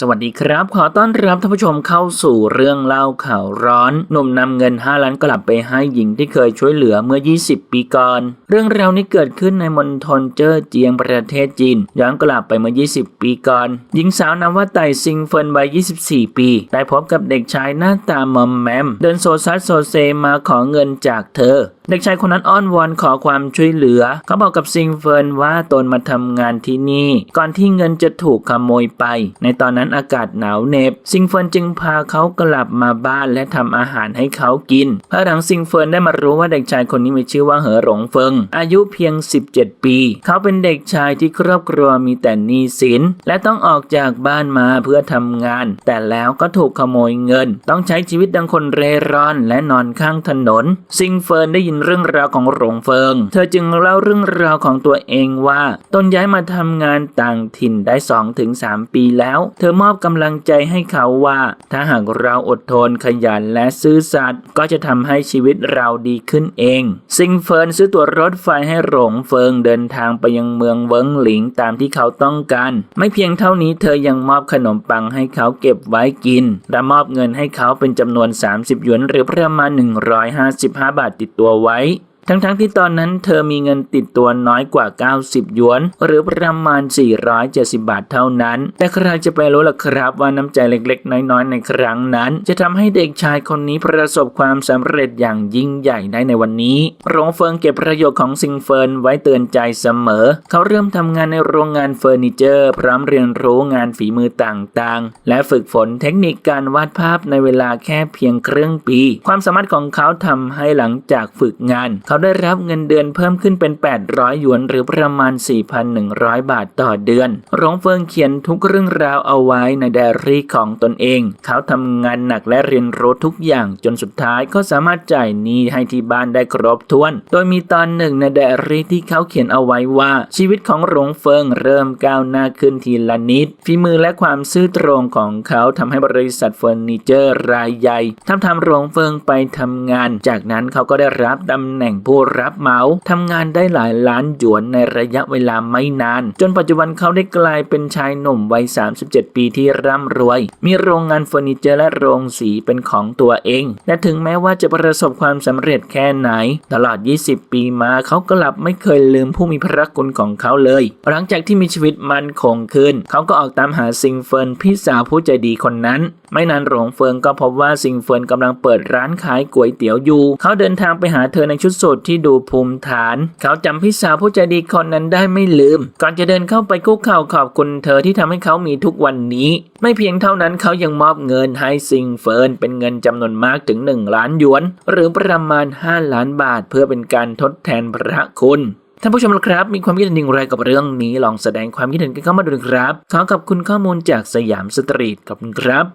สวัสดีครับ ขอต้อนรับท่านผู้ชมเข้าสู่เรื่องเล่าข่าวร้อนหนุ่มนำเงิน 5 ล้านกลับไปให้หญิงที่เคยช่วยเหลือเมื่อ 20 ปีก่อน เรื่องราวนี้เกิดขึ้นในมณฑลเจ้อเจียงประเทศจีนย้อนกลับไปเมื่อ 20 ปีก่อน หญิงสาวนามว่าไต่ซิงเฟินวัย 24 ปีได้พบกับเด็กชายหน้าตามอมแมม เดินโซซัสโซเซมาขอเงินจากเธอ เด็กชายคนนั้นอ้อนวอนขอความช่วยเหลือ เขาบอกกับซิงเฟินว่าตนมาทำงานที่นี่ ก่อนที่เงินจะถูกขโมยไป ในตอนนั้นอากาศหนาวเหน็บ ซิงเฟินจึงพาเขากลับมาบ้านและทำอาหารให้เขากินภายหลังซิงเฟินได้มารู้ว่าเด็กชายคนนี้มีชื่อว่าเหอหลงเฟิง อายุเพียง 17 ปี เขาเป็นเด็กชายที่ครอบครัวมีแต่หนี้สิน และต้องออกจากบ้านมาเพื่อทำงาน แต่แล้วก็ถูกขโมยเงิน ต้องใช้ชีวิตดังคนเร่ร่อนและนอนข้างถนน ซิงเฟินได้ยินเรื่องราวของหลงเฟิง เธอจึงเล่าเรื่องราวของตัวเองว่าตนย้ายมาทำงานต่างถิ่นได้ 2-3 ปีแล้ว เธอมอบกำลังใจให้เขาว่า ถ้าหากเราอดทนขยันและซื่อสัตย์ก็จะทำให้ชีวิตเราดีขึ้นเอง ซิงเฟินซื้อตั๋วรถไฟให้หลงเฟิงเดินทางไปยังเมืองเวิงหลิงตามที่เขาต้องการ ไม่เพียงเท่านี้เธอยังมอบขนมปังให้เขาเก็บไว้กิน และมอบเงินให้เขาเป็นจำนวน 30 หยวนหรือประมาณ 155 บาทติดตัวไว้ sesuai ทั้งๆทที่ตอนนั้นเธอมีเงินติดตัวน้อยกว่า 90 หยวน หรือประมาณ 470 บาทเท่านั้น แต่ใครจะไปรู้ล่ะครับว่าน้ำใจเล็กๆ น้อยๆ ในครั้งนั้น จะทำให้เด็กชายคนนี้ประสบความสำเร็จอย่างยิ่งใหญ่ได้ในวันนี้โรงเฟิงเก็บประโยชน์ของซิงเฟินไว้เตือนใจเสมอ เขาเริ่มทำงานในโรงงานเฟอร์นิเจอร์ พร้อมเรียนรู้งานฝีมือต่างๆ และฝึกฝนเทคนิคการวาดภาพในเวลาแค่เพียงครึ่งปี ความสามารถของเขาทำให้หลังจากฝึกงานเขาได้รับเงินเดือนเพิ่มขึ้นเป็น 800 หยวน หรือประมาณ 4,100 บาทต่อเดือนหลงเฟิงเขียนทุกเรื่องราวเอาไว้ในไดอารี่ของตนเอง เขาทำงานหนักและเรียนรู้ทุกอย่างจนสุดท้ายก็สามารถจ่ายหนี้ให้ที่บ้านได้ครบถ้วน โดยมีตอนหนึ่งในไดอารี่ที่เขาเขียนเอาไว้ว่า ชีวิตของหลงเฟิงเริ่มก้าวหน้าขึ้นทีละนิดฝีมือและความซื่อตรงของเขาทำให้บริษัทเฟอร์นิเจอร์รายใหญ่ทำทำโรงเฟิงไปทำงาน จากนั้นเขาก็ได้รับตำแหน่งผู้รับเหมาทำงานได้หลายล้านหยวนในระยะเวลาไม่นาน จนปัจจุบันเขาได้กลายเป็นชายหนุ่มวัย 37 ปีที่ร่ำรวย มีโรงงานเฟอร์นิเจอร์และโรงสีเป็นของตัวเองและถึงแม้ว่าจะประสบความสำเร็จแค่ไหน ตลอด 20 ปีมาเขากลับไม่เคยลืมผู้มีพระคุณของเขาเลย หลังจากที่มีชีวิตมันคงขึ้น เขาก็ออกตามหาซิงเฟินพี่สาวผู้ใจดีคนนั้นไม่นานหลงเฟิงก็พบว่าซิงเฟินกำลังเปิดร้านขายก๋วยเตี๋ยวอยู่ เขาเดินทางไปหาเธอในชุดสูทที่ดูภูมิฐาน เขาจำพี่สาวผู้ใจดีคนนั้นได้ไม่ลืม ก่อนจะเดินเข้าไปคุกเข่าขอบคุณเธอที่ทำให้เขามีทุกวันนี้ ไม่เพียงเท่านั้นเขายังมอบเงินให้ซิงเฟินเป็นเงินจำนวนมากถึง 1 ล้านหยวน หรือประมาณ 5 ล้านบาท เพื่อเป็นการทดแทนพระคุณท่านผู้ชมครับ มีความคิดเห็นอย่างไรกับเรื่องนี้ ลองแสดงความคิดเห็นกันเข้ามาดูนะครับ ขอขอบคุณข้อมูลจากสยามสตรีทขอบคุณครับ